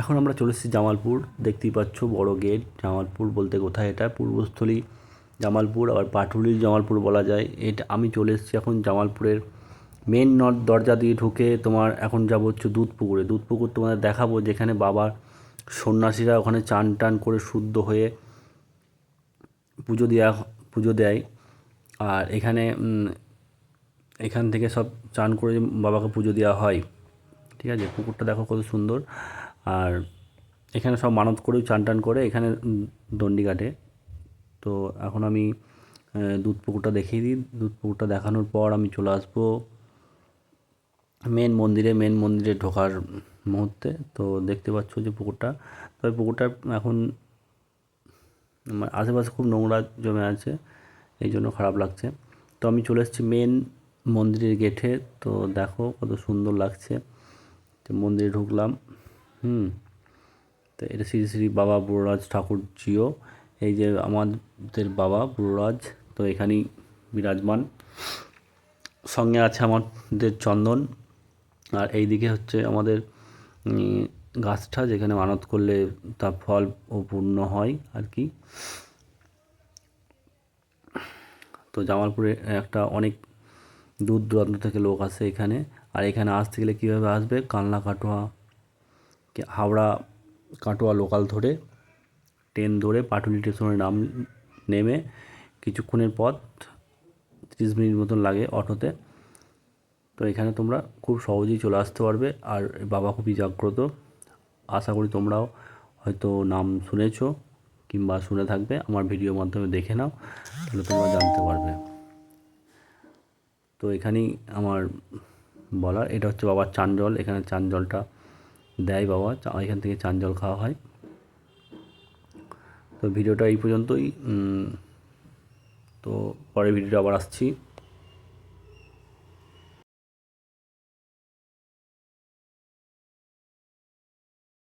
এখন আমরা চলে এসেছি জামালপুর। দেখতেই পাচ্ছ বড় গেট। জামালপুর বলতে কোথায় এটা? পূর্বস্থলী জামালপুর, আবার পাটুলির জামালপুর বলা যায়। এটা, আমি চলে এসেছি এখন জামালপুরের মেন নট দরজা দিয়ে ঢুকে তোমার এখন যাব হচ্ছে দুধ পুকুরে দুধ পুকুর তোমাদের দেখাবো যেখানে বাবার সন্ন্যাসীরা ওখানে চান টান করে শুদ্ধ হয়ে পুজো দেওয়া পুজো দেয়। আর এখানে এখান থেকে সব চান করে বাবাকে পুজো দেওয়া হয়। ঠিক আছে? পুকুরটা দেখো কত সুন্দর। আর এখানে সব মানত করেও চান টান করে এখানে দণ্ডি কাটে। তো এখন আমি দুধ পুকুরটা দেখিয়ে দিই। দুধ পুকুরটা দেখানোর পর আমি চলে আসব মেন মন্দিরে। মেন মন্দিরে ঢোকার মুহূর্তে। তো দেখতে পাচ্ছ যে পুকুরটা। তবে পুকুরটা এখন আশেপাশে খুব নোংরা জমে আছে, এই জন্য খারাপ লাগছে। তো আমি চলে এসেছি মেন মন্দিরের গেটে। তো দেখো কত সুন্দর লাগছে। তো মন্দিরে ঢুকলাম। হুম। তো এটা শ্রী শ্রী বাবা বুড়োরাজ ঠাকুরজিও এই যে আমাদের বাবা বুড়োরাজ, তো এখানেই বিরাজমান। সঙ্গে আছে আমাদের চন্দন। আর এই দিকে হচ্ছে আমাদের গাছটা যেখানে মানত করলে তা ফল ও পূর্ণ হয় আর কি। তো জামালপুরে একটা অনেক দূর দূরান্ত থেকে লোক আসে এখানে। আর এখানে আসতে গেলে কীভাবে আসবে? কালনা কাটোয়া হাওড়া কাটোয়া লোকাল ধরে ট্রেন ধরে পাটুলি স্টেশনে নাম, নেমে কিছুক্ষণের পথ, তিরিশ মিনিট মতন লাগে অটোতে। তো এখানে তোমরা খুব সহজেই চলে আসতে পারবে। আর বাবা খুবই জাগ্রত। আশা করি তোমরাও হয়তো নাম শুনেছো কিংবা শুনে থাকবে। আমার ভিডিওর মাধ্যমে দেখে নাও, তাহলে তোমরা জানতে পারবে। তো এখানেই আমার বলার। এটা হচ্ছে বাবার চান জল এখানে চান জলটা দেয় বাবা এখান থেকে চান জল খাওয়া হয়। তো ভিডিওটা এই পর্যন্তই। তো পরের ভিডিওটা আবার আসছি।